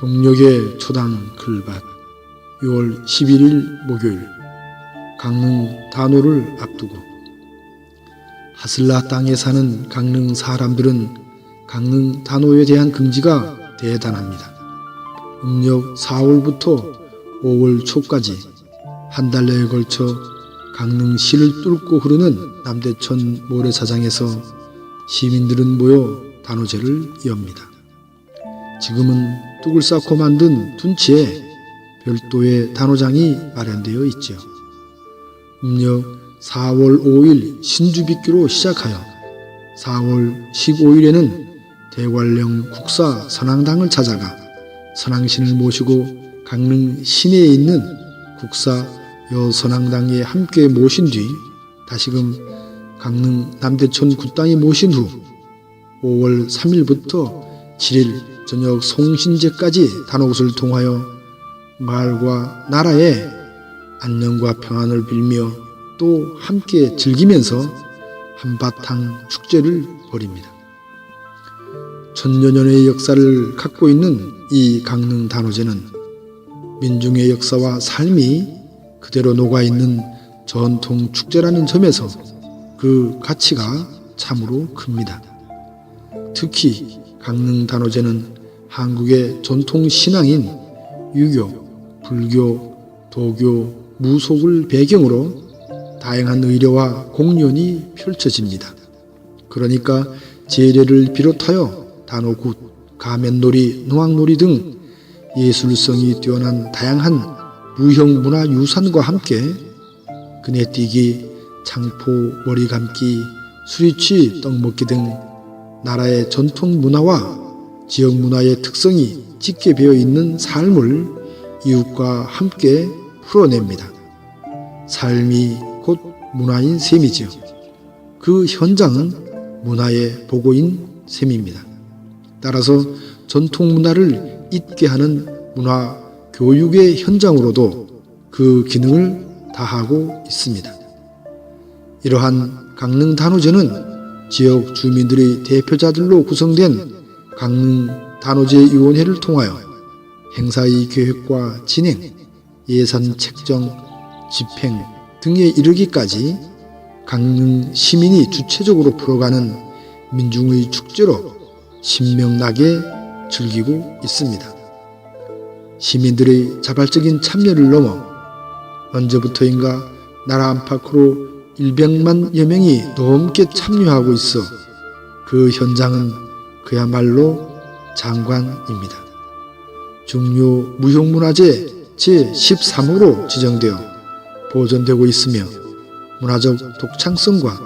동력의 초당 글밭 6월 11일 목요일 강릉 단오를 앞두고 하슬라 땅에 사는 강릉 사람들은 강릉 단오에 대한 긍지가 대단합니다. 음력 4월부터 5월 초까지 한 달여에 걸쳐 강릉시를 뚫고 흐르는 남대천 모래사장에서 시민들은 모여 단오제를 이옵니다. 지금은 뚝을 쌓고 만든 둔치에 별도의 단오장이 마련되어 있죠. 음력 4월 5일 신주비기로 시작하여 4월 15일에는 대관령 국사 선앙당을 찾아가 선앙신을 모시고 강릉 시내에 있는 국사 여선앙당에 함께 모신 뒤 다시금 강릉 남대천 굿당에 모신 후 5월 3일부터 7일 저녁 송신제까지 단오굿을 통하여 마을과 나라의 안녕과 평안을 빌며 또 함께 즐기면서 한바탕 축제를 벌입니다. 천여 년의 역사를 갖고 있는 이 강릉 단오제는 민중의 역사와 삶이 그대로 녹아 있는 전통 축제라는 점에서 그 가치가 참으로 큽니다. 특히 강릉 단오제는 한국의 전통 신앙인 유교, 불교, 도교, 무속을 배경으로 다양한 의례와 공연이 펼쳐집니다. 그러니까 제례를 비롯하여 단오굿, 가면놀이, 노악놀이 등 예술성이 뛰어난 다양한 무형 문화 유산과 함께 그네뛰기, 창포, 머리 감기, 수리치, 떡먹기 등 나라의 전통 문화와 지역 문화의 특성이 짙게 배어 있는 삶을 이웃과 함께 풀어냅니다. 삶이 곧 문화인 셈이지요. 그 현장은 문화의 보고인 셈입니다. 따라서 전통 문화를 잊게 하는 문화 교육의 현장으로도 그 기능을 다하고 있습니다. 이러한 강릉 단오제는 지역 주민들의 대표자들로 구성된 강릉 단오제 위원회를 통하여 행사의 계획과 진행, 예산 책정, 집행 등에 이르기까지 강릉 시민이 주체적으로 풀어가는 민중의 축제로 신명나게 즐기고 있습니다. 시민들의 자발적인 참여를 넘어 언제부터인가 나라 안팎으로 100만여 명이 넘게 참여하고 있어 그 현장은 그야말로 장관입니다. 중요 무형문화재 제13호로 지정되어 보존되고 있으며 문화적 독창성과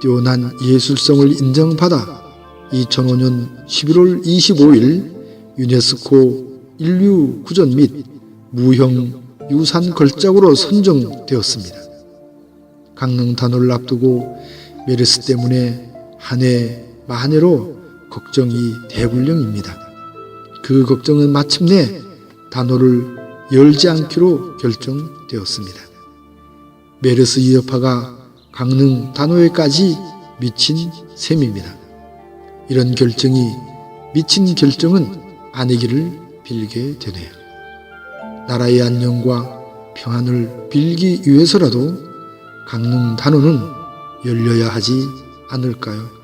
뛰어난 예술성을 인정받아 2005년 11월 25일 유네스코 인류 구전 및 무형 유산 걸작으로 선정되었습니다. 강릉 단오를 앞두고 메르스 때문에 한 해 만해로 걱정이 대굴령입니다. 그 걱정은 마침내 단오를 열지 않기로 결정되었습니다. 메르스 여파가 강릉 단오에까지 미친 셈입니다. 이런 결정이 미친 결정은 아니기를 빌게 되네요. 나라의 안녕과 평안을 빌기 위해서라도 강릉 단오는 열려야 하지 않을까요?